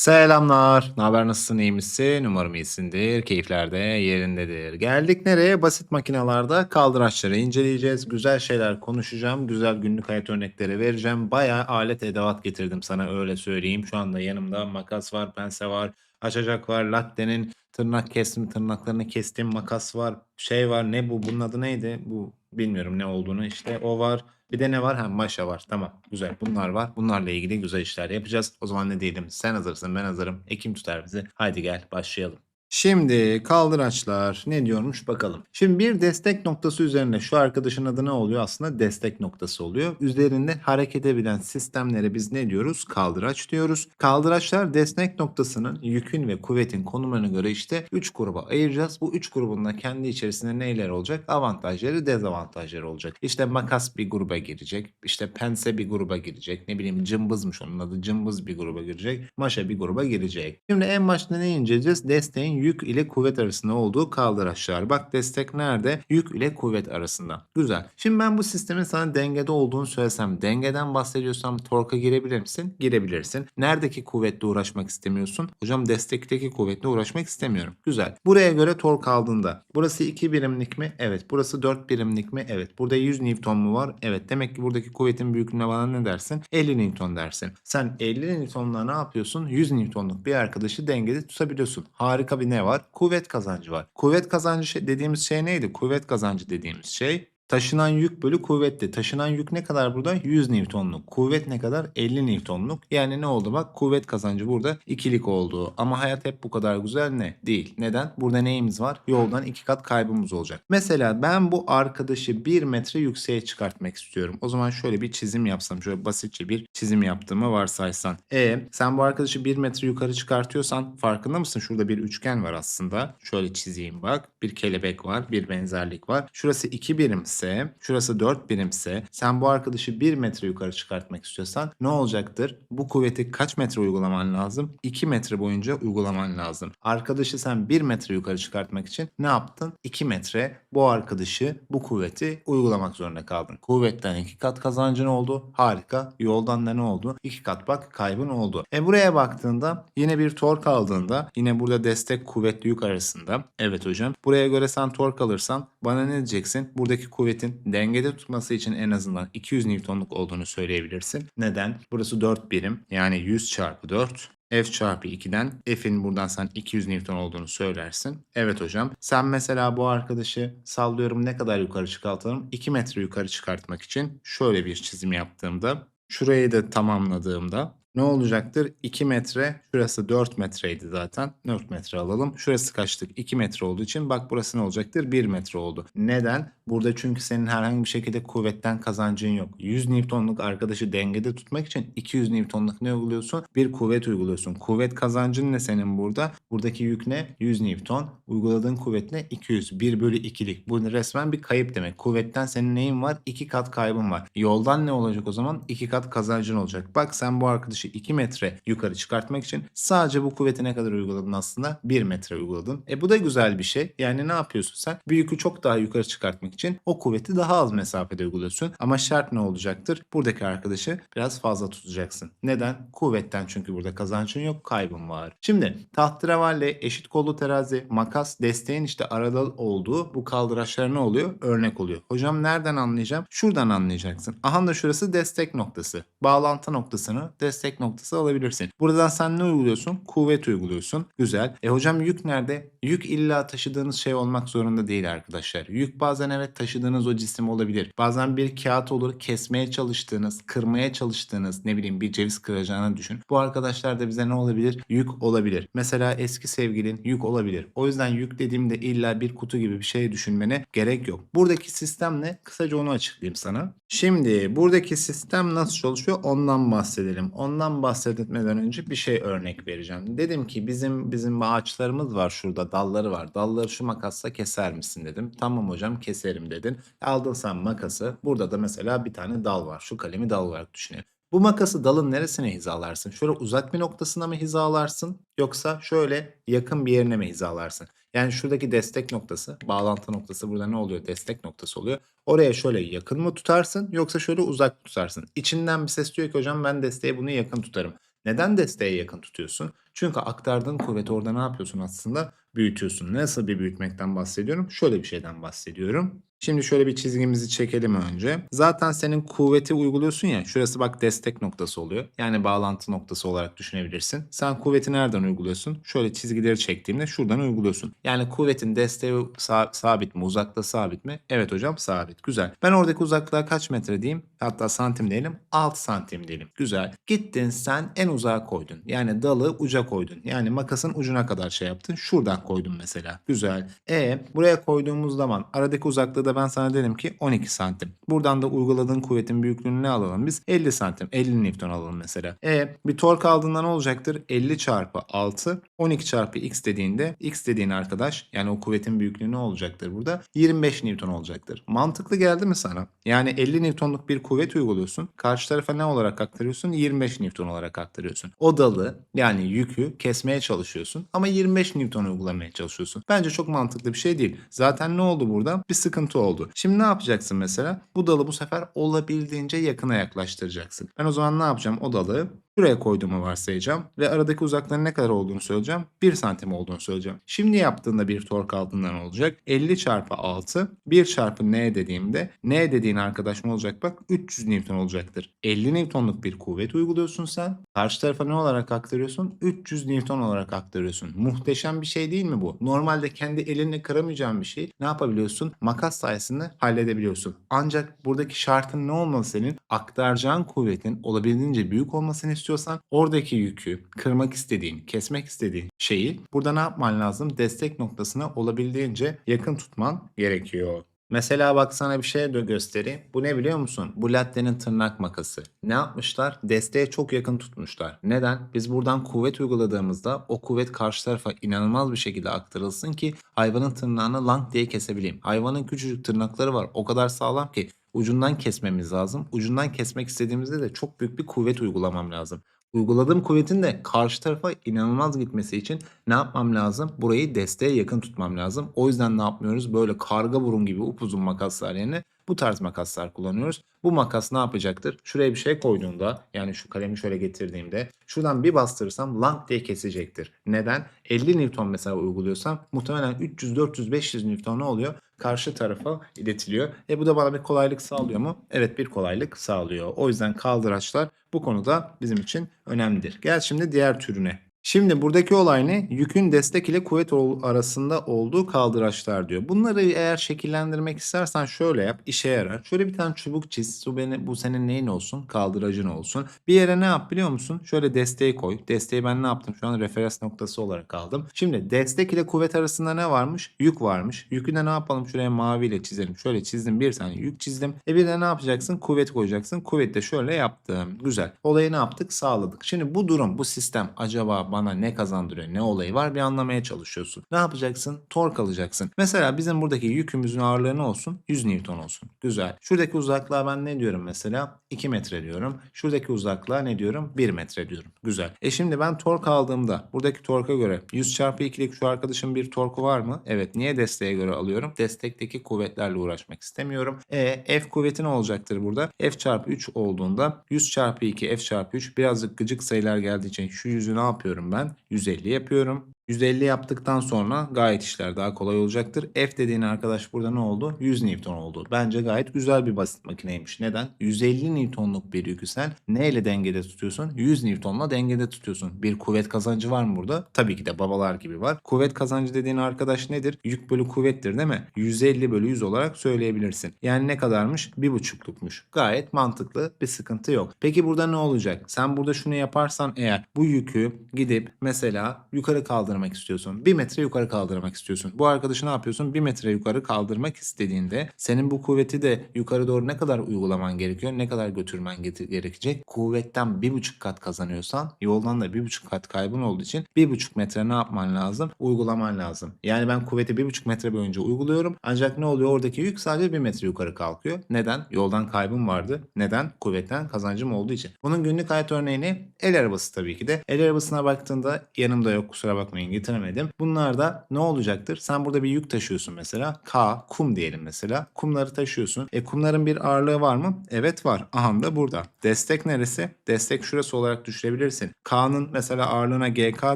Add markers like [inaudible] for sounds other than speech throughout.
Selamlar. Ne haber? Nasılsın? iyi misin? Umarım iyisindir. Keyifler de yerindedir. Geldik nereye? Basit makinalarda kaldıraçları inceleyeceğiz. Güzel şeyler konuşacağım. Güzel günlük hayat örnekleri vereceğim. Bayağı alet edevat getirdim sana öyle söyleyeyim. Şu anda yanımda makas var, pense var, açacak var, latte'nin tırnak kestim, tırnaklarını kestim, makas var, şey var. Ne bu? Bunun adı neydi? Bu bilmiyorum ne olduğunu. İşte o var. Bir de ne var? Ha maşa var. Tamam. Güzel. Bunlar var. Bunlarla ilgili güzel işler yapacağız. O zaman ne diyelim? Sen hazırsın, ben hazırım. Ekim tutar bizi. Haydi gel başlayalım. Şimdi kaldıraçlar ne diyormuş bakalım. Şimdi bir destek noktası üzerinde şu arkadaşın adı ne oluyor? Aslında destek noktası oluyor. Üzerinde hareket edebilen sistemlere biz ne diyoruz? Kaldıraç diyoruz. Kaldıraçlar destek noktasının yükün ve kuvvetin konumuna göre işte 3 gruba ayıracağız. Bu 3 grubun da kendi içerisinde neyler olacak? Avantajları, dezavantajları olacak. İşte makas bir gruba girecek. İşte pense bir gruba girecek. Ne bileyim cımbızmış onun adı. Cımbız bir gruba girecek. Maşa bir gruba girecek. Şimdi en başta ne inceleyeceğiz? Desteğin yük ile kuvvet arasında olduğu kaldıraçlar. Bak destek nerede? Yük ile kuvvet arasında. Güzel. Şimdi ben bu sistemin sana dengede olduğunu söylesem, dengeden bahsediyorsam torka girebilir misin? Girebilirsin. Neredeki kuvvetle uğraşmak istemiyorsun? Hocam destekteki kuvvetle uğraşmak istemiyorum. Güzel. Buraya göre tork aldığında burası 2 birimlik mi? Evet. Burası 4 birimlik mi? Evet. Burada 100 Newton mu var? Evet. Demek ki buradaki kuvvetin büyüklüğüne bana ne dersin? 50 Newton dersin. Sen 50 Newton'la ne yapıyorsun? 100 Newton'luk bir arkadaşı dengede tutabiliyorsun. Harika bir ne var? Kuvvet kazancı var. Kuvvet kazancı şey- dediğimiz şey neydi? Kuvvet kazancı dediğimiz şey taşınan yük bölü kuvvetti. Taşınan yük ne kadar burada? 100 Newton'luk. Kuvvet ne kadar? 50 Newton'luk. Yani ne oldu bak? Kuvvet kazancı burada ikilik oldu. Ama hayat hep bu kadar güzel ne? Değil. Neden? Burada neyimiz var? Yoldan iki kat kaybımız olacak. Mesela ben bu arkadaşı 1 metre yükseğe çıkartmak istiyorum. O zaman şöyle bir çizim yapsam. Şöyle basitçe bir çizim yaptığımı varsaysan. E sen bu arkadaşı 1 metre yukarı çıkartıyorsan farkında mısın? Şurada bir üçgen var aslında. Şöyle çizeyim bak. Bir kelebek var. Bir benzerlik var. Şurası 2 birimse, şurası 4 birimse sen bu arkadaşı 1 metre yukarı çıkartmak istiyorsan ne olacaktır? Bu kuvveti kaç metre uygulaman lazım? 2 metre boyunca uygulaman lazım. Arkadaşı sen 1 metre yukarı çıkartmak için ne yaptın? 2 metre bu arkadaşı bu kuvveti uygulamak zorunda kaldın. Kuvvetten 2 kat kazancın oldu. Harika. Yoldan da ne oldu? 2 kat bak kaybın oldu. E buraya baktığında yine bir tork aldığında yine burada destek kuvvetli yük arasında. Evet hocam. Buraya göre sen tork alırsan bana ne diyeceksin? Buradaki kuvvetin dengede tutması için en azından 200 Newton'luk olduğunu söyleyebilirsin. Neden? Burası 4 birim. Yani 100 çarpı 4 F çarpı 2'den F'in buradan sen 200 Newton olduğunu söylersin. Evet hocam. Sen mesela bu arkadaşı sallıyorum ne kadar yukarı çıkartalım? 2 metre yukarı çıkartmak için şöyle bir çizim yaptığımda şurayı da tamamladığımda ne olacaktır? 2 metre, şurası 4 metreydi zaten. 4 metre alalım. Şurası kaçtık? 2 metre olduğu için bak burası ne olacaktır? 1 metre oldu. Neden? Burada çünkü senin herhangi bir şekilde kuvvetten kazancın yok. 100 Newton'luk arkadaşı dengede tutmak için 200 Newton'luk ne uyguluyorsun? Bir kuvvet uyguluyorsun. Kuvvet kazancın ne senin burada? Buradaki yük ne? 100 Newton. Uyguladığın kuvvet ne? 200. 1 bölü 2'lik. Bu resmen bir kayıp demek. Kuvvetten senin neyin var? 2 kat kaybın var. Yoldan ne olacak o zaman? 2 kat kazancın olacak. Bak sen bu arkadaşı 2 metre yukarı çıkartmak için sadece bu kuvveti ne kadar uyguladın aslında? 1 metre uyguladın. E bu da güzel bir şey. Yani ne yapıyorsun sen? Bir yükü çok daha yukarı çıkartmak için o kuvveti daha az mesafede uyguluyorsun. Ama şart ne olacaktır? Buradaki arkadaşı biraz fazla tutacaksın. Neden? Kuvvetten çünkü burada kazancın yok, kaybın var. Şimdi tahterevalle, eşit kollu terazi, makas, desteğin işte arada olduğu bu kaldıraçlar ne oluyor? Örnek oluyor. Hocam nereden anlayacağım? Şuradan anlayacaksın. Aha da şurası destek noktası. Bağlantı noktasını destek noktası alabilirsin. Buradan sen ne uyguluyorsun? Kuvvet uyguluyorsun. Güzel. E hocam yük nerede? Yük illa taşıdığınız şey olmak zorunda değil arkadaşlar. Yük bazen evet taşıdığınız o cisim olabilir. Bazen bir kağıt olur kesmeye çalıştığınız, kırmaya çalıştığınız ne bileyim bir ceviz kıracağını düşün. Bu arkadaşlar da bize ne olabilir? Yük olabilir. Mesela eski sevgilin yük olabilir. O yüzden yük dediğimde illa bir kutu gibi bir şey düşünmene gerek yok. Buradaki sistem ne? Kısaca onu açıklayayım sana. Şimdi buradaki sistem nasıl çalışıyor ondan bahsedelim. Ondan bahsetmeden önce bir şey örnek vereceğim. Dedim ki bizim bizim ağaçlarımız var şurada dalları var. Dalları şu makasla keser misin dedim. Tamam hocam keserim dedin. Aldın sen makası. Burada da mesela bir tane dal var. Şu kalemi dal olarak düşünelim. Bu makası dalın neresine hizalarsın? Şöyle uzak bir noktasına mı hizalarsın? Yoksa şöyle yakın bir yerine mi hizalarsın? Yani şuradaki destek noktası, bağlantı noktası burada ne oluyor? Destek noktası oluyor. Oraya şöyle yakın mı tutarsın yoksa şöyle uzak mı tutarsın? İçinden bir ses diyor ki hocam ben desteğe bunu yakın tutarım. Neden desteğe yakın tutuyorsun? Çünkü aktardığın kuvveti orada ne yapıyorsun aslında? Büyütüyorsun. Nasıl bir büyütmekten bahsediyorum? Şöyle bir şeyden bahsediyorum. Şimdi şöyle bir çizgimizi çekelim önce. Zaten senin kuvveti uyguluyorsun ya. Şurası bak destek noktası oluyor. Yani bağlantı noktası olarak düşünebilirsin. Sen kuvveti nereden uyguluyorsun? Şöyle çizgileri çektiğimde şuradan uyguluyorsun. Yani kuvvetin desteği sa- sabit mi? Uzakta sabit mi? Evet hocam sabit. Güzel. Ben oradaki uzaklığa kaç metre diyeyim? Hatta santim diyelim. 6 santim diyelim. Güzel. Gittin sen en uzağa koydun. Yani dalı uca koydun. Yani makasın ucuna kadar şey yaptın. Şuradan koydun mesela. Güzel. E buraya koyduğumuz zaman aradaki uzaklığı da ben sana dedim ki 12 santim. Buradan da uyguladığın kuvvetin büyüklüğünü ne alalım biz? 50 santim. 50 Newton alalım mesela. E bir tork aldığında ne olacaktır? 50 çarpı 6 12 çarpı x dediğinde x dediğin arkadaş yani o kuvvetin büyüklüğü ne olacaktır burada? 25 Newton olacaktır. Mantıklı geldi mi sana? Yani 50 Newtonluk bir kuvvet uyguluyorsun. Karşı tarafa ne olarak aktarıyorsun? 25 Newton olarak aktarıyorsun. O dalı yani yükü kesmeye çalışıyorsun ama 25 Newton uygulamaya çalışıyorsun. Bence çok mantıklı bir şey değil. Zaten ne oldu burada? Bir sıkıntı oldu. Şimdi ne yapacaksın mesela? Bu dalı bu sefer olabildiğince yakına yaklaştıracaksın. Ben o zaman ne yapacağım? O dalı Buraya koyduğumu varsayacağım ve aradaki uzaklığın ne kadar olduğunu söyleyeceğim. 1 santim olduğunu söyleyeceğim. Şimdi yaptığında bir tork altından olacak. 50 çarpı 6 1 çarpı n dediğimde n dediğin arkadaş ne olacak bak 300 Newton olacaktır. 50 Newtonluk bir kuvvet uyguluyorsun sen. Karşı tarafa ne olarak aktarıyorsun? 300 Newton olarak aktarıyorsun. Muhteşem bir şey değil mi bu? Normalde kendi elinle kıramayacağın bir şey ne yapabiliyorsun? Makas sayesinde halledebiliyorsun. Ancak buradaki şartın ne olmalı senin? Aktaracağın kuvvetin olabildiğince büyük olmasını istiyorsan oradaki yükü kırmak istediğin, kesmek istediğin şeyi burada ne yapman lazım? Destek noktasına olabildiğince yakın tutman gerekiyor. Mesela bak sana bir şey de göstereyim. Bu ne biliyor musun? Bu latte'nin tırnak makası. Ne yapmışlar? Desteğe çok yakın tutmuşlar. Neden? Biz buradan kuvvet uyguladığımızda o kuvvet karşı tarafa inanılmaz bir şekilde aktarılsın ki hayvanın tırnağını lang diye kesebileyim. Hayvanın küçücük tırnakları var. O kadar sağlam ki ucundan kesmemiz lazım. Ucundan kesmek istediğimizde de çok büyük bir kuvvet uygulamam lazım. Uyguladığım kuvvetin de karşı tarafa inanılmaz gitmesi için ne yapmam lazım? Burayı desteğe yakın tutmam lazım. O yüzden ne yapmıyoruz? Böyle karga burun gibi upuzun makaslar yerine bu tarz makaslar kullanıyoruz. Bu makas ne yapacaktır? Şuraya bir şey koyduğunda yani şu kalemi şöyle getirdiğimde şuradan bir bastırırsam lang diye kesecektir. Neden? 50 Newton mesela uyguluyorsam muhtemelen 300, 400, 500 Newton ne oluyor? Karşı tarafa iletiliyor. E bu da bana bir kolaylık sağlıyor mu? Evet bir kolaylık sağlıyor. O yüzden kaldıraçlar bu konuda bizim için önemlidir. Gel şimdi diğer türüne. Şimdi buradaki olay ne? Yükün destek ile kuvvet arasında olduğu kaldıraçlar diyor. Bunları eğer şekillendirmek istersen şöyle yap, işe yarar. Şöyle bir tane çubuk çiz. Bu, beni, bu senin neyin olsun? Kaldıracın olsun. Bir yere ne yap biliyor musun? Şöyle desteği koy. Desteği ben ne yaptım? Şu an referans noktası olarak aldım. Şimdi destek ile kuvvet arasında ne varmış? Yük varmış. Yükü de ne yapalım? Şuraya maviyle çizelim. Şöyle çizdim bir tane yük çizdim. E bir de ne yapacaksın? Kuvvet koyacaksın. Kuvvet de şöyle yaptım. Güzel. Olayı ne yaptık? Sağladık. Şimdi bu durum, bu sistem acaba bana ne kazandırıyor, ne olayı var bir anlamaya çalışıyorsun. Ne yapacaksın? Tork alacaksın. Mesela bizim buradaki yükümüzün ağırlığı ne olsun? 100 Newton olsun. Güzel. Şuradaki uzaklığa ben ne diyorum mesela? 2 metre diyorum. Şuradaki uzaklığa ne diyorum? 1 metre diyorum. Güzel. E şimdi ben tork aldığımda buradaki torka göre 100 çarpı 2'lik şu arkadaşın bir torku var mı? Evet. Niye desteğe göre alıyorum? Destekteki kuvvetlerle uğraşmak istemiyorum. E F kuvveti ne olacaktır burada? F çarpı 3 olduğunda 100 çarpı 2 F çarpı 3 birazcık gıcık sayılar geldiği için şu yüzü ne yapıyorum ben? 150 yapıyorum. 150 yaptıktan sonra gayet işler daha kolay olacaktır. F dediğin arkadaş burada ne oldu? 100 Newton oldu. Bence gayet güzel bir basit makineymiş. Neden? 150 Newtonluk bir yükü sen neyle dengede tutuyorsun? 100 Newtonla dengede tutuyorsun. Bir kuvvet kazancı var mı burada? Tabii ki de babalar gibi var. Kuvvet kazancı dediğin arkadaş nedir? Yük bölü kuvvettir değil mi? 150 bölü 100 olarak söyleyebilirsin. Yani ne kadarmış? 1,5'lukmuş. Gayet mantıklı bir sıkıntı yok. Peki burada ne olacak? Sen burada şunu yaparsan eğer bu yükü gidip mesela yukarı kaldırmak istiyorsun. 1 metre yukarı kaldırmak istiyorsun. Bu arkadaşı ne yapıyorsun? 1 metre yukarı kaldırmak istediğinde senin bu kuvveti de yukarı doğru ne kadar uygulaman gerekiyor? Ne kadar götürmen ge- gerekecek? Kuvvetten 1,5 kat kazanıyorsan yoldan da 1,5 kat kaybın olduğu için 1,5 metre ne yapman lazım? Uygulaman lazım. Yani ben kuvveti 1,5 metre boyunca uyguluyorum. Ancak ne oluyor? Oradaki yük sadece 1 metre yukarı kalkıyor. Neden? Yoldan kaybım vardı. Neden? Kuvvetten kazancım olduğu için. Bunun günlük hayat örneğini el arabası tabii ki de. El arabasına baktığında yanımda yok kusura bakmayın için getiremedim. Bunlar da ne olacaktır? Sen burada bir yük taşıyorsun mesela. K, kum diyelim mesela. Kumları taşıyorsun. E kumların bir ağırlığı var mı? Evet var. Aha da burada. Destek neresi? Destek şurası olarak düşürebilirsin. K'nın mesela ağırlığına GK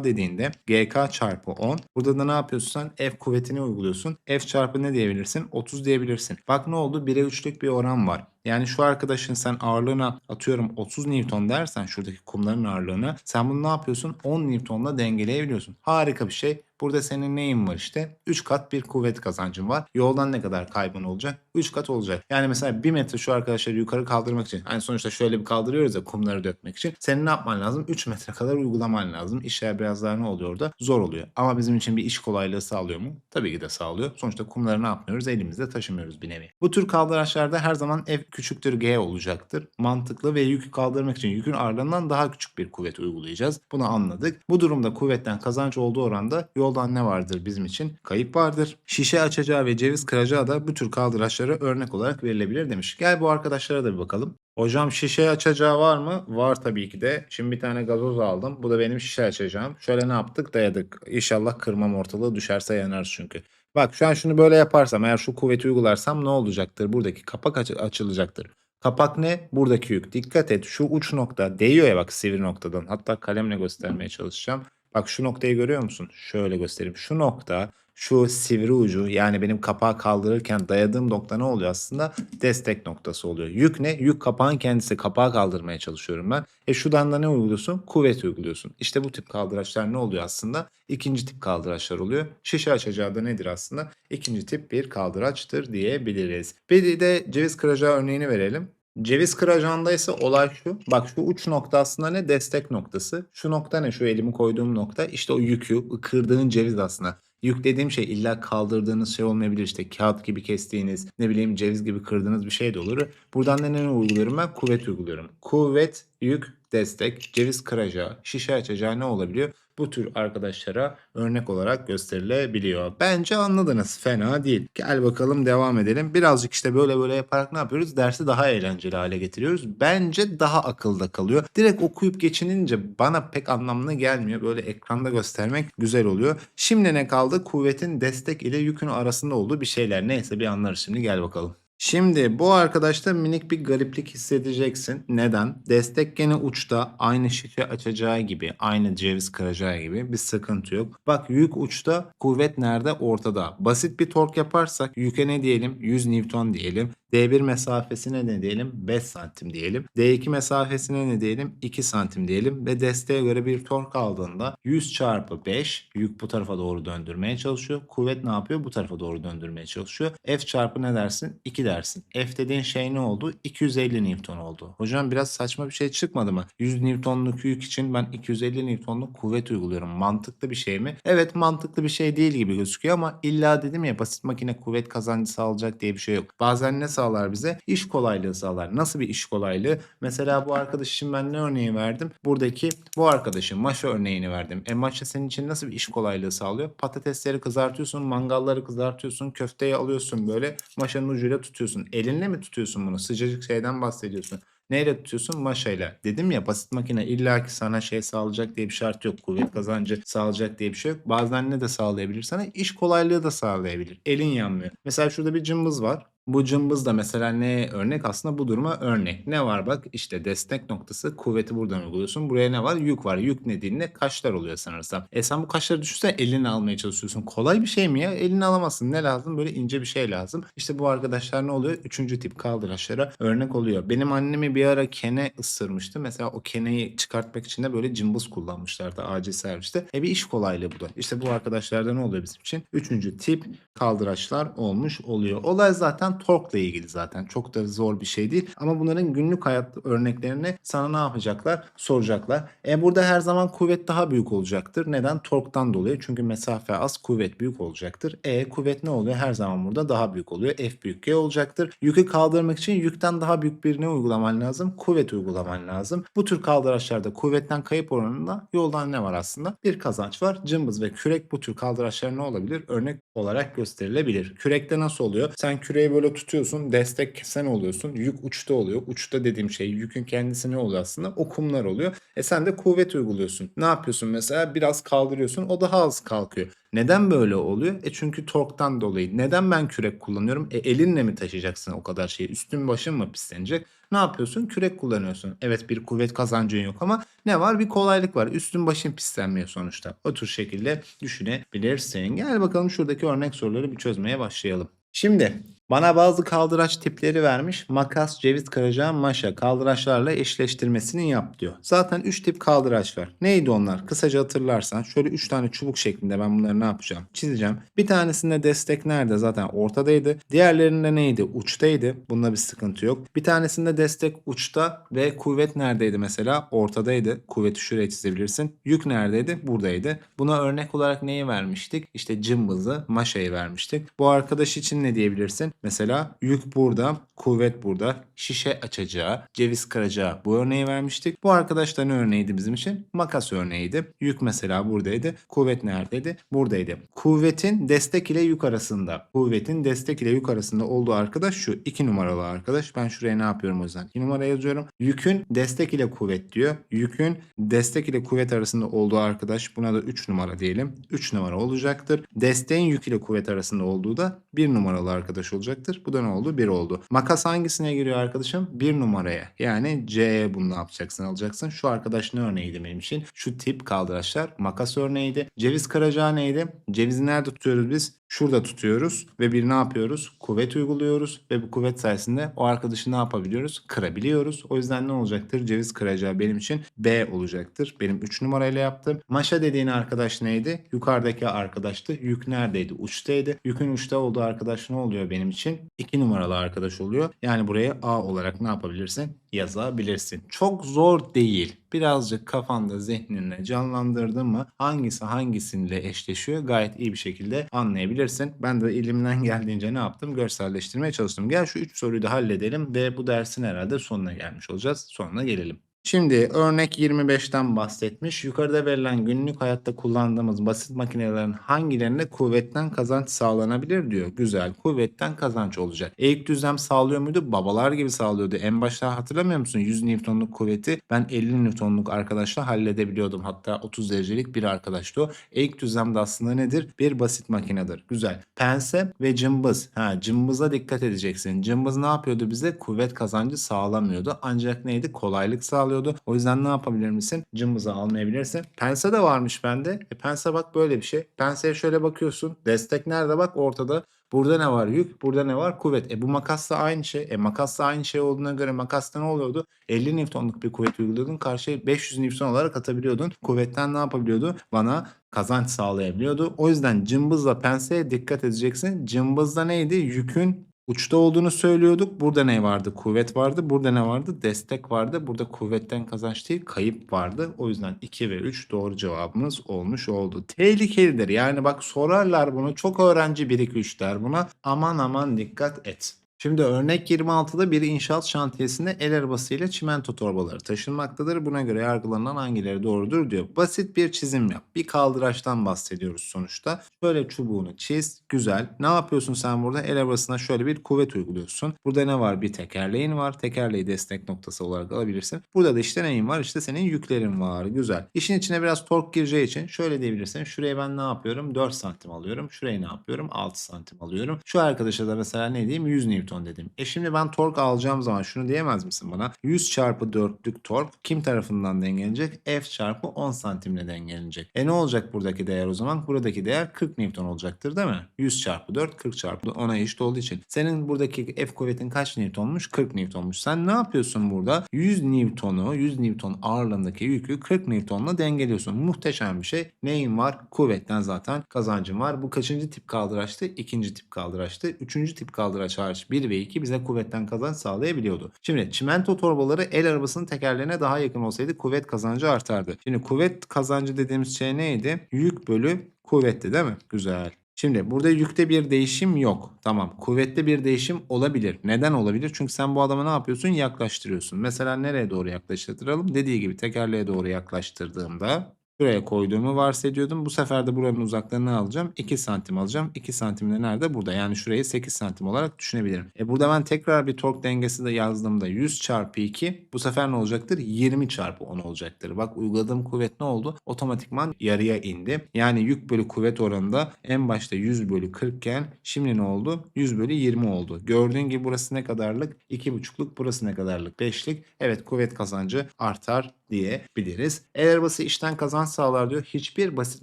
dediğinde GK çarpı 10. Burada da ne yapıyorsun sen? F kuvvetini uyguluyorsun. F çarpı ne diyebilirsin? 30 diyebilirsin. Bak ne oldu? 1'e 3'lük bir oran var. Yani şu arkadaşın sen ağırlığına atıyorum 30 Newton dersen şuradaki kumların ağırlığını sen bunu ne yapıyorsun? 10 Newton'la dengeleyebiliyorsun. Harika bir şey. Burada senin neyin var işte? 3 kat bir kuvvet kazancın var. Yoldan ne kadar kaybın olacak? 3 kat olacak. Yani mesela 1 metre şu arkadaşları yukarı kaldırmak için hani sonuçta şöyle bir kaldırıyoruz ya kumları dökmek için. Senin ne yapman lazım? 3 metre kadar uygulaman lazım. İşler biraz daha ne oluyor orada? Zor oluyor. Ama bizim için bir iş kolaylığı sağlıyor mu? Tabii ki de sağlıyor. Sonuçta kumları ne yapmıyoruz? Elimizde taşımıyoruz bir nevi. Bu tür kaldıraçlarda her zaman F küçüktür G olacaktır. Mantıklı ve yükü kaldırmak için yükün ağırlığından daha küçük bir kuvvet uygulayacağız. Bunu anladık. Bu durumda kuvvetten kazanç olduğu oranda yoldan ne vardır bizim için? Kayıp vardır. Şişe açacağı ve ceviz kıracağı da bu tür kaldıraçlara örnek olarak verilebilir demiş. Gel bu arkadaşlara da bir bakalım. Hocam şişe açacağı var mı? Var tabii ki de. Şimdi bir tane gazoz aldım. Bu da benim şişe açacağım. Şöyle ne yaptık? Dayadık. İnşallah kırmam ortalığı düşerse yanarız çünkü. Bak şu an şunu böyle yaparsam eğer şu kuvveti uygularsam ne olacaktır? Buradaki kapak aç- açılacaktır. Kapak ne? Buradaki yük. Dikkat et şu uç nokta değiyor ya bak sivri noktadan. Hatta kalemle göstermeye çalışacağım. Bak şu noktayı görüyor musun? Şöyle göstereyim. Şu nokta şu sivri ucu yani benim kapağı kaldırırken dayadığım nokta ne oluyor aslında? Destek noktası oluyor. Yük ne? Yük kapağın kendisi. Kapağı kaldırmaya çalışıyorum ben. E şuradan da ne uyguluyorsun? Kuvvet uyguluyorsun. İşte bu tip kaldıraçlar ne oluyor aslında? İkinci tip kaldıraçlar oluyor. Şişe açacağı da nedir aslında? İkinci tip bir kaldıraçtır diyebiliriz. Bir de ceviz kıracağı örneğini verelim. Ceviz kıracağında ise olay şu. Bak şu uç nokta aslında ne? Destek noktası. Şu nokta ne? Şu elimi koyduğum nokta. İşte o yükü, kırdığın ceviz aslında. Yük dediğim şey illa kaldırdığınız şey olmayabilir. İşte kağıt gibi kestiğiniz, ne bileyim ceviz gibi kırdığınız bir şey de olur. Buradan da ne uyguluyorum ben? Kuvvet uyguluyorum. Kuvvet, yük, destek, ceviz kıracağı, şişe açacağı ne olabiliyor? Bu tür arkadaşlara örnek olarak gösterilebiliyor. Bence anladınız. Fena değil. Gel bakalım devam edelim. Birazcık işte böyle böyle yaparak ne yapıyoruz? Dersi daha eğlenceli hale getiriyoruz. Bence daha akılda kalıyor. Direkt okuyup geçinince bana pek anlamlı gelmiyor. Böyle ekranda göstermek güzel oluyor. Şimdi ne kaldı? Kuvvetin destek ile yükün arasında olduğu bir şeyler. Neyse bir anlarız şimdi gel bakalım. Şimdi bu arkadaşta minik bir gariplik hissedeceksin. Neden? Destek gene uçta aynı şişe açacağı gibi, aynı ceviz kıracağı gibi bir sıkıntı yok. Bak yük uçta, kuvvet nerede? Ortada. Basit bir tork yaparsak yüke ne diyelim? 100 Newton diyelim. D1 mesafesine ne diyelim? 5 santim diyelim. D2 mesafesine ne diyelim? 2 santim diyelim. Ve desteğe göre bir tork aldığında 100 çarpı 5 yük bu tarafa doğru döndürmeye çalışıyor. Kuvvet ne yapıyor? Bu tarafa doğru döndürmeye çalışıyor. F çarpı ne dersin? 2 dersin. F dediğin şey ne oldu? 250 Newton oldu. Hocam biraz saçma bir şey çıkmadı mı? 100 Newtonluk yük için ben 250 Newtonluk kuvvet uyguluyorum. Mantıklı bir şey mi? Evet mantıklı bir şey değil gibi gözüküyor ama illa dedim ya basit makine kuvvet kazancı sağlayacak diye bir şey yok. Bazen ne sağlar bize? İş kolaylığı sağlar. Nasıl bir iş kolaylığı? Mesela bu arkadaş için ben ne örneği verdim? Buradaki bu arkadaşın maşa örneğini verdim. E maşa senin için nasıl bir iş kolaylığı sağlıyor? Patatesleri kızartıyorsun, mangalları kızartıyorsun, köfteyi alıyorsun böyle maşanın ucuyla tutuyorsun. Elinle mi tutuyorsun bunu? Sıcacık şeyden bahsediyorsun. Neyle tutuyorsun? Maşayla. Dedim ya basit makine illaki sana şey sağlayacak diye bir şart yok. Kuvvet kazancı sağlayacak diye bir şey yok. Bazen ne de sağlayabilir sana? İş kolaylığı da sağlayabilir. Elin yanmıyor. Mesela şurada bir cımbız var. Bu cımbız da mesela ne örnek? Aslında bu duruma örnek. Ne var bak işte destek noktası kuvveti buradan uyguluyorsun. Buraya ne var? Yük var. Yük dediğinde kaşlar oluyor sanırsam. E sen bu kaşları düşünsene elini almaya çalışıyorsun. Kolay bir şey mi ya? Elini alamazsın. Ne lazım? Böyle ince bir şey lazım. İşte bu arkadaşlar ne oluyor? Üçüncü tip kaldıraçlara örnek oluyor. Benim annemi bir ara kene ısırmıştı. Mesela o keneyi çıkartmak için de böyle cımbız kullanmışlardı acil serviste. E bir iş kolaylığı bu da. İşte bu arkadaşlarda ne oluyor bizim için? Üçüncü tip kaldıraçlar olmuş oluyor. Olay zaten torkla ilgili zaten. Çok da zor bir şey değil. Ama bunların günlük hayat örneklerini sana ne yapacaklar? Soracaklar. E burada her zaman kuvvet daha büyük olacaktır. Neden? Torktan dolayı. Çünkü mesafe az, kuvvet büyük olacaktır. E kuvvet ne oluyor? Her zaman burada daha büyük oluyor. F büyük G olacaktır. Yükü kaldırmak için yükten daha büyük bir ne uygulaman lazım? Kuvvet uygulaman lazım. Bu tür kaldıraçlarda kuvvetten kayıp oranında yoldan ne var aslında? Bir kazanç var. Cımbız ve kürek bu tür kaldıraçlar ne olabilir? Örnek olarak gösterilebilir. Kürekte nasıl oluyor? Sen küreği böyle böyle tutuyorsun. Destek sen oluyorsun. Yük uçta oluyor. Uçta dediğim şey yükün kendisi ne oluyor aslında? Okumlar oluyor. E sen de kuvvet uyguluyorsun. Ne yapıyorsun mesela? Biraz kaldırıyorsun. O daha az kalkıyor. Neden böyle oluyor? E çünkü torktan dolayı. Neden ben kürek kullanıyorum? E elinle mi taşıyacaksın o kadar şeyi? Üstün başın mı pislenecek? Ne yapıyorsun? Kürek kullanıyorsun. Evet bir kuvvet kazancın yok ama ne var? Bir kolaylık var. Üstün başın pislenmiyor sonuçta. O tür şekilde düşünebilirsin. Gel bakalım şuradaki örnek soruları bir çözmeye başlayalım. Şimdi bana bazı kaldıraç tipleri vermiş. Makas, ceviz kıracağı, maşa kaldıraçlarla eşleştirmesini yap diyor. Zaten 3 tip kaldıraç var. Neydi onlar? Kısaca hatırlarsan şöyle 3 tane çubuk şeklinde ben bunları ne yapacağım? Çizeceğim. Bir tanesinde destek nerede? Zaten ortadaydı. Diğerlerinde neydi? Uçtaydı. Bunda bir sıkıntı yok. Bir tanesinde destek uçta ve kuvvet neredeydi mesela? Ortadaydı. Kuvveti şuraya çizebilirsin. Yük neredeydi? Buradaydı. Buna örnek olarak neyi vermiştik? İşte cımbızı, maşayı vermiştik. Bu arkadaş için ne diyebilirsin? Mesela yük burada, kuvvet burada, şişe açacağı, ceviz kıracağı bu örneği vermiştik. Bu arkadaş da ne örneğiydi bizim için? Makas örneğiydi. Yük mesela buradaydı. Kuvvet neredeydi? Buradaydı. Kuvvetin destek ile yük arasında. Kuvvetin destek ile yük arasında olduğu arkadaş şu. 2 numaralı arkadaş. Ben şuraya ne yapıyorum o yüzden? 2 numara yazıyorum. Yükün destek ile kuvvet diyor. Yükün destek ile kuvvet arasında olduğu arkadaş buna da 3 numara diyelim. 3 numara olacaktır. Desteğin yük ile kuvvet arasında olduğu da 1 numaralı arkadaş olacaktır. Bu da ne oldu? 1 oldu. Makas hangisine giriyor arkadaşım? 1 numaraya. Yani C'ye bunu ne yapacaksın? Alacaksın. Şu arkadaş ne örneğiydi benim için? Şu tip kaldıraçlar makas örneğiydi. Ceviz kıracağı neydi? Cevizi nerede tutuyoruz biz? Şurada tutuyoruz ve bir ne yapıyoruz? Kuvvet uyguluyoruz ve bu kuvvet sayesinde o arkadaşı ne yapabiliyoruz? Kırabiliyoruz. O yüzden ne olacaktır? Ceviz kıracağı benim için B olacaktır. Benim 3 numarayla yaptım. Maşa dediğin arkadaş neydi? Yukarıdaki arkadaştı. Yük neredeydi? Uçtaydı. Yükün uçta olduğu arkadaş ne oluyor benim için? 2 numaralı arkadaş oluyor. Yani buraya A olarak ne yapabilirsin? Yazabilirsin. Çok zor değil. Birazcık kafanda zihninde canlandırdın mı hangisi hangisiyle eşleşiyor gayet iyi bir şekilde anlayabilirsin. Ben de elimden geldiğince ne yaptım? Görselleştirmeye çalıştım. Gel şu 3 soruyu da halledelim ve bu dersin herhalde sonuna gelmiş olacağız. Sonuna gelelim. Şimdi örnek 25'ten bahsetmiş. Yukarıda verilen günlük hayatta kullandığımız basit makinelerin hangilerinde kuvvetten kazanç sağlanabilir diyor. Güzel. Kuvvetten kazanç olacak. Eğik düzlem sağlıyor muydu? Babalar gibi sağlıyordu. En başta hatırlamıyor musun? 100 Newton'luk kuvveti ben 50 Newton'luk arkadaşla halledebiliyordum. Hatta 30 derecelik bir arkadaştı o. Eğik düzlem de aslında nedir? Bir basit makinedir. Güzel. Pense ve cımbız. Ha, cımbıza dikkat edeceksin. Cımbız ne yapıyordu bize? Kuvvet kazancı sağlamıyordu. Ancak neydi? Kolaylık sağlıyordu. O yüzden ne yapabilir misin? Cımbızı almayabilirsin. Pense de varmış bende. E pense bak böyle bir şey. Penseye şöyle bakıyorsun. Destek nerede bak ortada. Burada ne var? Yük. Burada ne var? Kuvvet. E bu makas da aynı şey. E makas da aynı şey olduğuna göre makasta ne oluyordu? 50 Newton'luk bir kuvvet uyguluyordun. Karşıya 500 Newton olarak atabiliyordun. Kuvvetten ne yapabiliyordu? Bana kazanç sağlayabiliyordu. O yüzden cımbızla penseye dikkat edeceksin. Cımbızda neydi? Yükün Uçta olduğunu söylüyorduk. Burada ne vardı? Kuvvet vardı. Burada ne vardı? Destek vardı. Burada kuvvetten kazanç değil kayıp vardı. O yüzden 2 ve 3 doğru cevabımız olmuş oldu. Tehlikelidir. Yani bak sorarlar bunu. Çok öğrenci 1 2 3 der buna. Aman aman dikkat et. Şimdi örnek 26'da bir inşaat şantiyesinde el arabasıyla çimento torbaları taşınmaktadır. Buna göre yargılanan hangileri doğrudur diyor. Basit bir çizim yap. Bir kaldıraçtan bahsediyoruz sonuçta. Şöyle çubuğunu çiz. Güzel. Ne yapıyorsun sen burada? El arabasına şöyle bir kuvvet uyguluyorsun. Burada ne var? Bir tekerleğin var. Tekerleği destek noktası olarak alabilirsin. Burada da işte neyin var? İşte senin yüklerin var. Güzel. İşin içine biraz tork gireceği için şöyle diyebilirsin. Şuraya ben ne yapıyorum? 4 santim alıyorum. Şuraya ne yapıyorum? 6 santim alıyorum. Şu arkadaşa da mesela ne diyeyim? 100 Newton dedim. E şimdi ben tork alacağım zaman şunu diyemez misin bana? 100 çarpı 4'lük tork kim tarafından dengelenecek? F çarpı 10 santimle dengelenecek. E ne olacak buradaki değer o zaman? Buradaki değer 40 Newton olacaktır değil mi? 100 çarpı 4 40 çarpı 10'a eşit olduğu için. Senin buradaki F kuvvetin kaç Newtonmuş? 40 Newtonmuş. Sen ne yapıyorsun burada? 100 Newton'u 100 Newton ağırlığındaki yükü 40 Newton'la dengeliyorsun. Muhteşem bir şey. Neyin var? Kuvvetten zaten kazancın var. Bu kaçıncı tip kaldıraçtı? İkinci tip kaldıraçtı. Üçüncü tip kaldıraç hariç 1 ve 2 bize kuvvetten kazanç sağlayabiliyordu. Şimdi çimento torbaları el arabasının tekerlerine daha yakın olsaydı kuvvet kazancı artardı. Şimdi kuvvet kazancı dediğimiz şey neydi? Yük bölü kuvvetti değil mi? Güzel. Şimdi burada yükte bir değişim yok. Tamam. Kuvvette bir değişim olabilir. Neden olabilir? Çünkü sen bu adamı ne yapıyorsun? Yaklaştırıyorsun. Mesela nereye doğru yaklaştıralım? Dediği gibi tekerleğe doğru yaklaştırdığımda Şuraya koyduğumu varsaydıyordum. Bu sefer de buranın uzaklığını alacağım. 2 santim alacağım. 2 santim de nerede? Burada. Yani şurayı 8 santim olarak düşünebilirim. E burada ben tekrar bir tork dengesi de yazdığımda 100 çarpı 2 bu sefer ne olacaktır? 20 çarpı 10 olacaktır. Bak uyguladığım kuvvet ne oldu? Otomatikman yarıya indi. Yani yük bölü kuvvet oranında en başta 100 bölü 40 iken şimdi ne oldu? 100 bölü 20 oldu. Gördüğün gibi burası ne kadarlık? 2,5'luk. Burası ne kadarlık? 5'lik. Evet kuvvet kazancı artar diyebiliriz. El arabası işten kazanç sağlar diyor. Hiçbir basit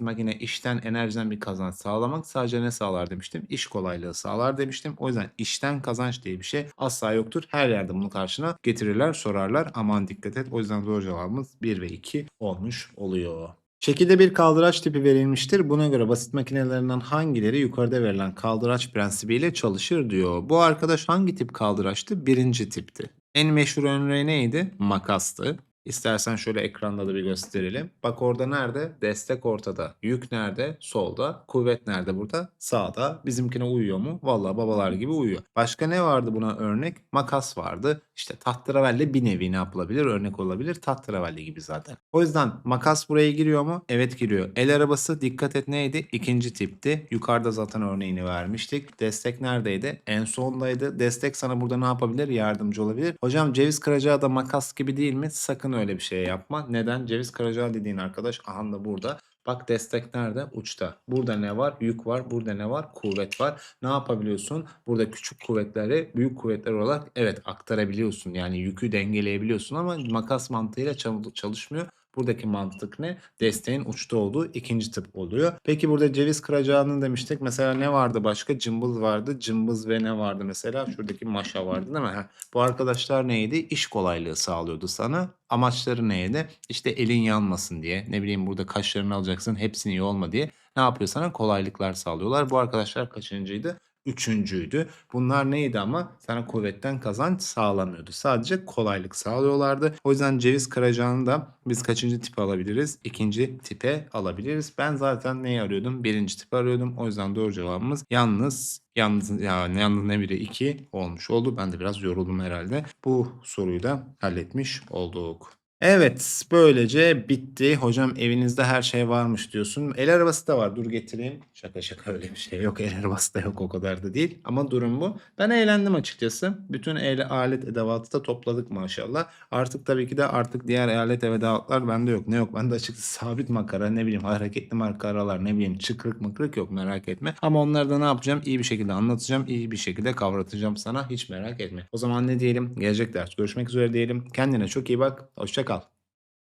makine işten enerjiden bir kazanç sağlamak sadece ne sağlar demiştim? İş kolaylığı sağlar demiştim. O yüzden işten kazanç diye bir şey asla yoktur. Her yerde bunu karşına getirirler, sorarlar. Aman dikkat et. O yüzden doğru cevabımız 1 ve 2 olmuş oluyor. Şekilde bir kaldıraç tipi verilmiştir. Buna göre basit makinelerinden hangileri yukarıda verilen kaldıraç prensibiyle çalışır diyor. Bu arkadaş hangi tip kaldıraçtı? Birinci tipti. En meşhur örneği neydi? Makastı. İstersen şöyle ekranda da bir gösterelim. Bak orada nerede? Destek ortada. Yük nerede? Solda. Kuvvet nerede burada? Sağda. Bizimkine uyuyor mu? Vallahi babalar gibi uyuyor. Başka ne vardı buna örnek? Makas vardı. İşte tahterevelle bir nevi ne yapılabilir? Örnek olabilir. Tahterevelle gibi zaten. O yüzden makas buraya giriyor mu? Evet giriyor. El arabası dikkat et neydi? İkinci tipti. Yukarıda zaten örneğini vermiştik. Destek neredeydi? En sondaydı. Destek sana burada ne yapabilir? Yardımcı olabilir. Hocam ceviz kıracağı da makas gibi değil mi? Sakın öyle bir şey yapma. Neden? Ceviz kıracağı dediğin arkadaş aha da burada. Bak destek nerede? Uçta. Burada ne var? Yük var. Burada ne var? Kuvvet var. Ne yapabiliyorsun? Burada küçük kuvvetleri büyük kuvvetler olarak evet aktarabiliyorsun. Yani yükü dengeleyebiliyorsun ama makas mantığıyla çal- çalışmıyor. Buradaki mantık ne? Desteğin uçta olduğu ikinci tip oluyor. Peki burada ceviz kıracağını demiştik. Mesela ne vardı başka? Cımbız vardı. Cımbız ve ne vardı mesela? Şuradaki maşa vardı değil mi? Bu arkadaşlar neydi? İş kolaylığı sağlıyordu sana. Amaçları neydi? İşte elin yanmasın diye. Ne bileyim burada kaşlarını alacaksın. Hepsini iyi olma diye. Ne yapıyor sana? Kolaylıklar sağlıyorlar. Bu arkadaşlar kaçıncıydı? Üçüncüydü. Bunlar neydi ama sana kuvvetten kazanç sağlamıyordu. Sadece kolaylık sağlıyorlardı. O yüzden ceviz kıracağını da biz kaçıncı tipe alabiliriz? İkinci tipe alabiliriz. Ben zaten neyi arıyordum? Birinci tipe arıyordum. O yüzden doğru cevabımız yalnız Yalnız yani yalnız ne biri 2 olmuş oldu. Ben de biraz yoruldum herhalde. Bu soruyu da halletmiş olduk. Evet böylece bitti. Hocam evinizde her şey varmış diyorsun. El arabası da var dur getireyim. Şaka şaka öyle bir şey yok. [laughs] El arabası da yok o kadar da değil. Ama durum bu. Ben eğlendim açıkçası. Bütün el alet edevatı da topladık maşallah. Artık tabii ki de artık diğer alet edevatlar bende yok. Ne yok bende açıkçası sabit makara ne bileyim hareketli makaralar ne bileyim çıkrık mıkrık yok merak etme. Ama onları da ne yapacağım? İyi bir şekilde anlatacağım. iyi bir şekilde kavratacağım sana. Hiç merak etme. O zaman ne diyelim? Gelecek ders görüşmek üzere diyelim. Kendine çok iyi bak. Hoşça kal.